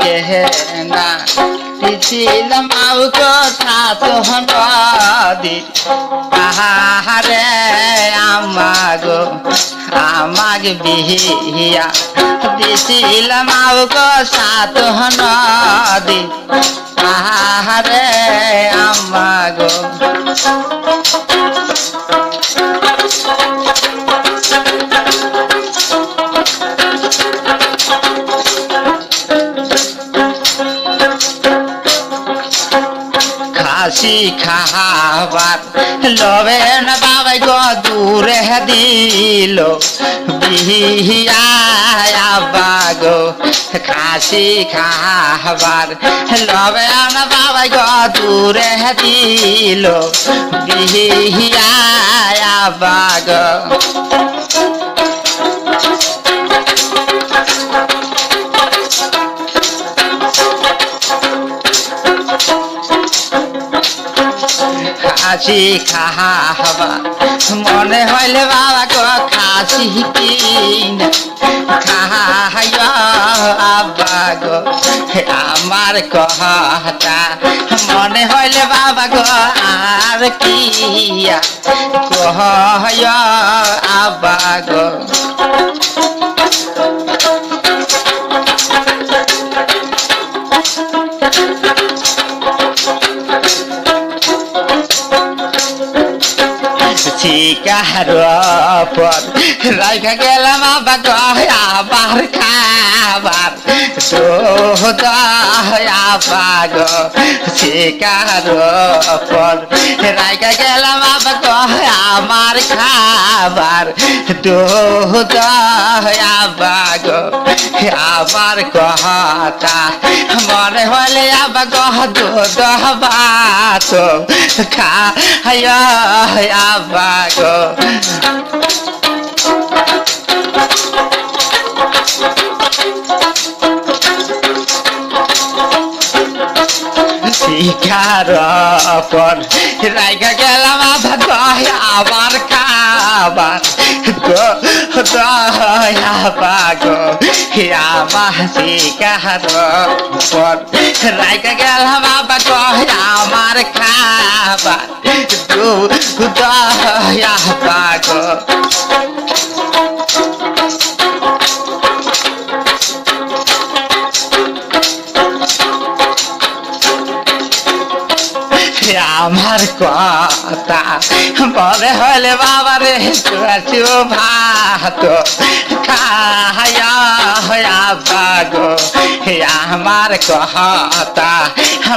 কে না। ছিলাম আউ কথা তো নদী আহারে আমাগো আমাকে বিহিয়া। দিছিলাম আউ সাত নদী আহারে আমাগো। খাসি খাবার। লবে বাবাই গো দূরে দিল। বিহিয়া বাগো খাসি খাবার। লবে না বাবাই গো দূরে দিল। বিহিয়া বাগো খাসি খাহাবা মনে হইলে বাবা গো, খাসি কিন খাহাইয়া আব্বা গো আমার কহতা মনে হইলে বাবা গো, আর কিয়া। কহইয়া আব্বা গো। শিকার পর রাইখা গেলাম আবার আবার খাবার। আবার শিকার পর রাইখা গেলাম আবার কয় আমার খাবার তো আবার কহতা মনে হলে আবার গহ দহবাত খা আবার শিকার পর রাইগা গেলাম আবার দয়, আবার খাবার। গো, দয়া পাগো আমার শিকার পর রাইগা গেলাম আবার দয় আমার খাবার। গো, দয়া পাগো কথা। বলে হলে বাবারে চুয়াচু ভাত। খায়া হয়া বাগো আমার কথা।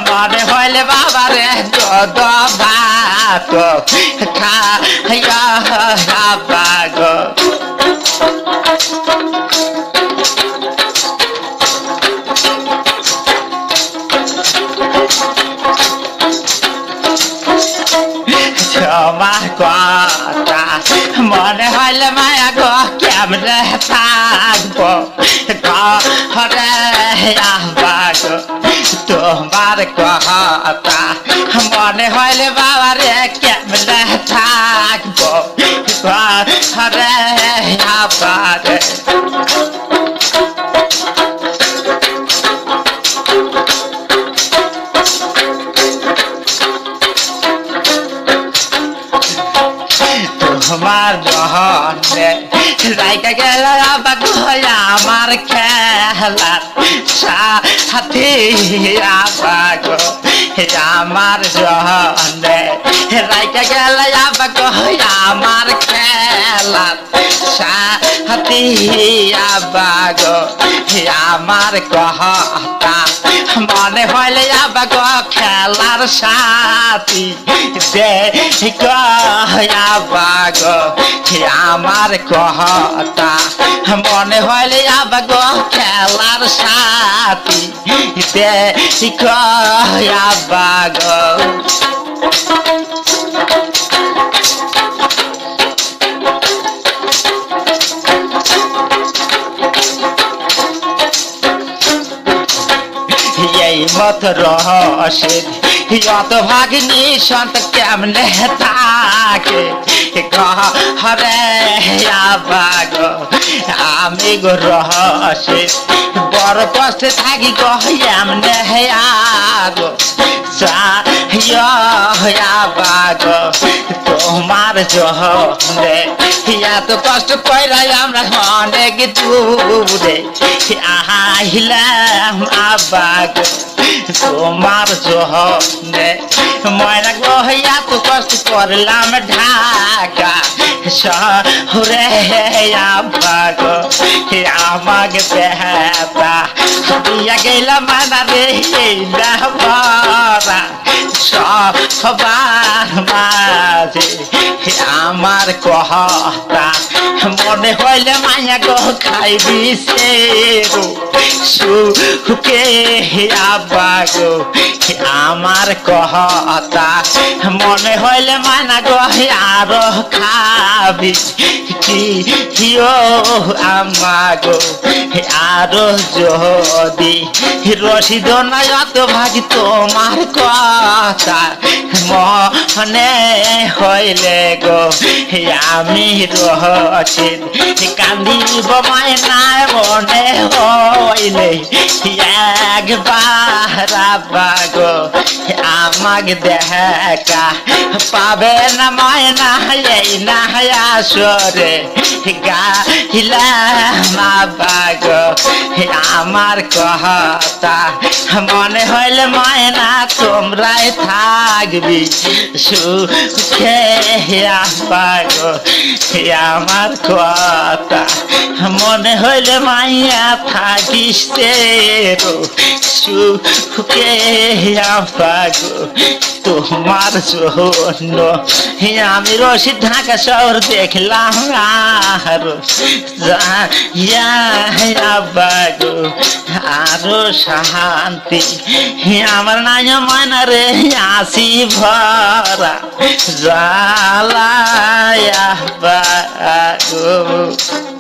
মনে হলে বাবারে দদ ভাত। খায়া হয়া কথা। মনে হইলে মায়া গো, কেমনে থাকব? ঘরে আহবাগো তোমার কথা। মনে হইল বাবা রে কেমনে থাকব রাইকা গেল আবার আমার খেলার সাথে আবার আমার জহনে রাইকা গেল আবার আমার খেলার সাথে আবার আমার কহতা। মনে হইলে আবার খেলার সাথী। দে আবাগ আমার কহতা মনে হইলে আবাগ খেলার সাথী। দে আবাগ এই যত রসে যত ভাগিনী সন্ত কেমনে থাকে? ঘরে আবাগ আমি গো রসে বড় কষ্টে থাকি গো, এমনে আগো বাগ, তোমার জহরে এত কষ্ট কইরা আমরা অনেক দূরে। আহিলাম আবাগ। তোমার জহনে ময়না গো এত কষ্ট করলাম ঢাকা শহরে আবাগ আমাকে বেহতা দিয়া গেলাম মানা রে ভরা সবার মাঝে আমার কহতা, মনে হইলে মায়া গো খাইবি সে সুখে আব্বা গো আমার কহতা, মনে হইলে মানা গো আরও খাবি। কি হিও আমা গো আরও যদি রসিদ নয়ত ভাগি তোমার কথা মনে হইলে গো, আমি রহসিদ কান্দিব মায়নায় মনে হইলে একবার গো, আমাকে দেখা পাবে না মায়না এই না আসরে। আব্বা গো, আমার কথা মনে হইলে মায়না তোমরাই থাকবি সুখে আব্বা গো আমার কথা। মনে হইলে মাইয়া থাকিস সুখে আব্বা গো, তোমার জন্য। আমি রশিদ ঢাকা শহর দেখলাম আর আরও শান্তি। আমার নাই মানা রে আসি ভরা জালায়া বাগো।